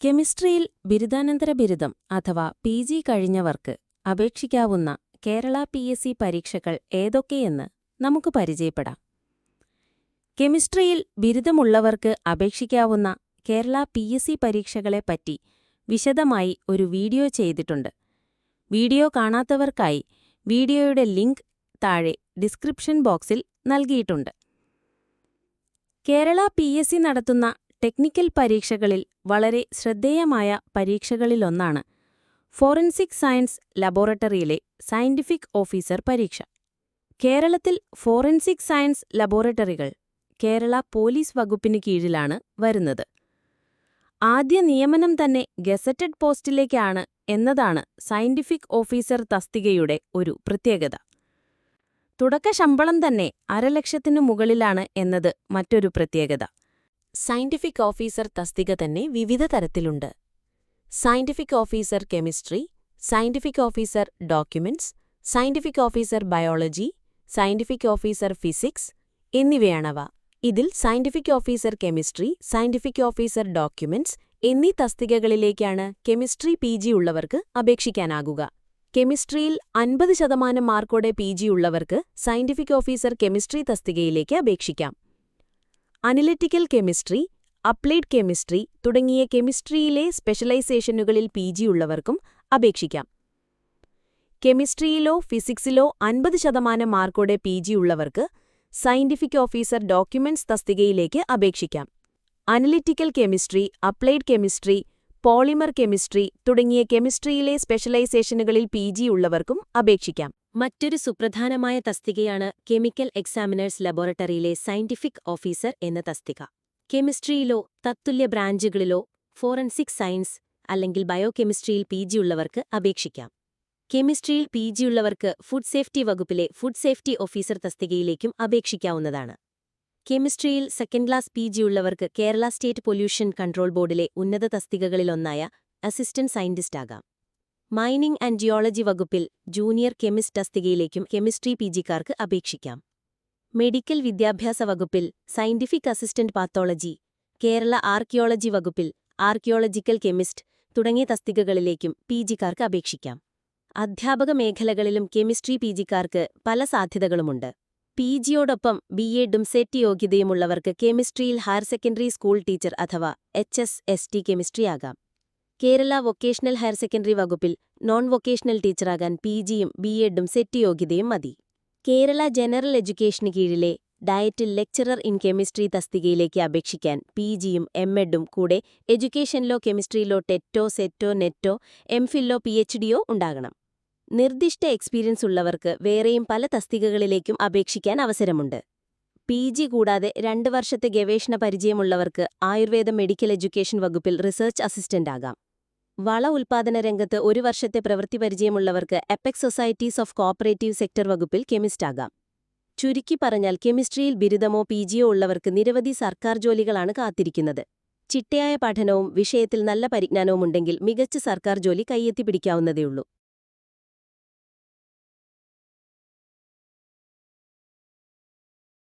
കെമിസ്ട്രിയിൽ ബിരുദാനന്തര ബിരുദം അഥവാ പി ജി കഴിഞ്ഞവർക്ക് അപേക്ഷിക്കാവുന്ന കേരള പി എസ് സി പരീക്ഷകൾ ഏതൊക്കെയെന്ന് നമുക്ക് പരിചയപ്പെടാം. കെമിസ്ട്രിയിൽ ബിരുദമുള്ളവർക്ക് അപേക്ഷിക്കാവുന്ന കേരള പി എസ് സി പരീക്ഷകളെപ്പറ്റി വിശദമായി ഒരു വീഡിയോ ചെയ്തിട്ടുണ്ട്. വീഡിയോ കാണാത്തവർക്കായി വീഡിയോയുടെ ലിങ്ക് താഴെ ഡിസ്ക്രിപ്ഷൻ ബോക്സിൽ നൽകിയിട്ടുണ്ട്. കേരള പി എസ് സി നടത്തുന്ന ടെക്നിക്കൽ പരീക്ഷകളിൽ വളരെ ശ്രദ്ധേയമായ പരീക്ഷകളിലൊന്നാണ്. Forensic science laboratory scientific officer പരീക്ഷ. കേരളത്തിൽ ഫോറൻസിക് സയൻസ് ലബോറട്ടറികൾ കേരള പോലീസ് വകുപ്പിന് കീഴിലാണ് വരുന്നത്. ആദ്യ നിയമനം തന്നെ ഗസറ്റഡ് പോസ്റ്റിലേക്കാണ് എന്നതാണ് സയന്റിഫിക് ഓഫീസർ തസ്തികയുടെ ഒരു പ്രത്യേകത. തുടക്ക ശമ്പളം തന്നെ അരലക്ഷത്തിനു മുകളിലാണ് എന്നത് മറ്റൊരു പ്രത്യേകത. സയന്റിഫിക് ഓഫീസർ തസ്തിക തന്നെ വിവിധ തരത്തിലുണ്ട്. Scientific officer chemistry scientific officer documents scientific officer biology scientific officer physics എന്നിവയാണവ. ഇതിൽ scientific officer chemistry scientific officer documents എന്നീ തസ്തികകളിലേക്കാണ് കെമിസ്ട്രി പി ഉള്ളവർക്ക് അപേക്ഷിക്കാനാകുക. കെമിസ്ട്രിയിൽ അൻപത് ശതമാനം മാർക്കോടെ പി ഉള്ളവർക്ക് സയന്റിഫിക് ഓഫീസർ കെമിസ്ട്രി തസ്തികയിലേക്ക് അപേക്ഷിക്കാം. അനലിറ്റിക്കൽ കെമിസ്ട്രി അപ്ലൈഡ് കെമിസ്ട്രി തുടങ്ങിയ കെമിസ്ട്രിയിലെ സ്പെഷ്യലൈസേഷനുകളിൽ പി ഉള്ളവർക്കും അപേക്ഷിക്കാം. കെമിസ്ട്രിയിലോ ഫിസിക്സിലോ അൻപത് ശതമാനം മാർക്കോടെ പി ഉള്ളവർക്ക് സയന്റിഫിക് ഓഫീസർ ഡോക്യുമെന്റ്സ് തസ്തികയിലേക്ക് അപേക്ഷിക്കാം. Analytical chemistry applied chemistry polymer chemistry തുടങ്ങിയ കെമിസ്ട്രിയിലെ സ്പെഷ്യലൈസേഷനുകളിൽ പി ഉള്ളവർക്കും അപേക്ഷിക്കാം. മറ്റൊരു സുപ്രധാനമായ തസ്തികയാണ് chemical examiners laboratory scientific officer എന്ന തസ്തിക. കെമിസ്ട്രിയിലോ തത്തുല്യ ബ്രാഞ്ചുകളിലോ ഫോറൻസിക് സയൻസ് അല്ലെങ്കിൽ ബയോകെമിസ്ട്രിയിൽ പി ഉള്ളവർക്ക് അപേക്ഷിക്കാം. കെമിസ്ട്രിയിൽ പി ഉള്ളവർക്ക് ഫുഡ് സേഫ്റ്റി വകുപ്പിലെ ഫുഡ് സേഫ്റ്റി ഓഫീസർ തസ്തികയിലേക്കും അപേക്ഷിക്കാവുന്നതാണ്. കെമിസ്ട്രിയിൽ സെക്കൻഡ് ക്ലാസ് പി ഉള്ളവർക്ക് കേരള സ്റ്റേറ്റ് പൊല്യൂഷൻ കൺട്രോൾ ബോർഡിലെ ഉന്നത തസ്തികകളിലൊന്നായ അസിസ്റ്റന്റ് സയന്റിസ്റ്റ് ആകാം മൈനിംഗ് ആൻഡ് ജിയോളജി വകുപ്പിൽ ജൂനിയർ കെമിസ്റ്റ് തസ്തികയിലേക്കും കെമിസ്ട്രി പി ജിക്കാർക്ക് അപേക്ഷിക്കാം. മെഡിക്കൽ വിദ്യാഭ്യാസ വകുപ്പിൽ scientific assistant pathology Kerala archaeology വകുപ്പിൽ ആർക്കിയോളജിക്കൽ കെമിസ്റ്റ് തുടങ്ങിയ തസ്തികകളിലേക്കും പി ജിക്കാർക്ക് അപേക്ഷിക്കാം. അധ്യാപക മേഖലകളിലും കെമിസ്ട്രി പി ജിക്കാർക്ക് പല സാധ്യതകളുമുണ്ട്. പി ജിയോടൊപ്പം ബി എഡും സെറ്റ് യോഗ്യതയുമുള്ളവർക്ക് കെമിസ്ട്രിയിൽ ഹയർ സെക്കൻഡറി സ്കൂൾ ടീച്ചർ അഥവാ H S S T chemistry ആകാം കേരള വൊക്കേഷണൽ ഹയർ സെക്കൻഡറി വകുപ്പിൽ നോൺ വൊക്കേഷണൽ ടീച്ചറാകാൻ പി ജിയും ബി എഡും സെറ്റ് യോഗ്യതയും മതി. കേരള ജനറൽ എഡ്യൂക്കേഷന് കീഴിലെ ഡയറ്റിൽ ലെക്ചറർ ഇൻ കെമിസ്ട്രി തസ്തികയിലേക്ക് അപേക്ഷിക്കാൻ പി ജിയും എം എഡും കൂടെ എഡ്യൂക്കേഷനിലോ കെമിസ്ട്രിയിലോ ടെറ്റോ സെറ്റോ നെറ്റോ എംഫില്ലോ പി എച്ച് ഡിയോ ഉണ്ടാകണം. നിർദ്ദിഷ്ട എക്സ്പീരിയൻസ് ഉള്ളവർക്ക് വേറെയും പല തസ്തികകളിലേക്കും അപേക്ഷിക്കാൻ അവസരമുണ്ട്. പി ജി കൂടാതെ രണ്ട് വർഷത്തെ ഗവേഷണ പരിചയമുള്ളവർക്ക് ആയുർവേദ മെഡിക്കൽ എഡ്യൂക്കേഷൻ വകുപ്പിൽ റിസർച്ച് അസിസ്റ്റന്റ് ആകാം. വള ഉൽപാദന രംഗത്ത് ഒരു വർഷത്തെ പ്രവൃത്തി പരിചയമുള്ളവർക്ക് apex societies of cooperative sector വകുപ്പിൽ കെമിസ്റ്റാകാം ചുരുക്കി പറഞ്ഞാൽ കെമിസ്ട്രിയിൽ ബിരുദമോ പി ജിയോ ഉള്ളവർക്ക് നിരവധി സർക്കാർ ജോലികളാണ് കാത്തിരിക്കുന്നത്. ചിട്ടയായ പഠനവും വിഷയത്തിൽ നല്ല പരിജ്ഞാനവുമുണ്ടെങ്കിൽ മികച്ച സർക്കാർ ജോലി കൈയെത്തിപ്പിടിക്കാവുന്നതേയുള്ളൂ.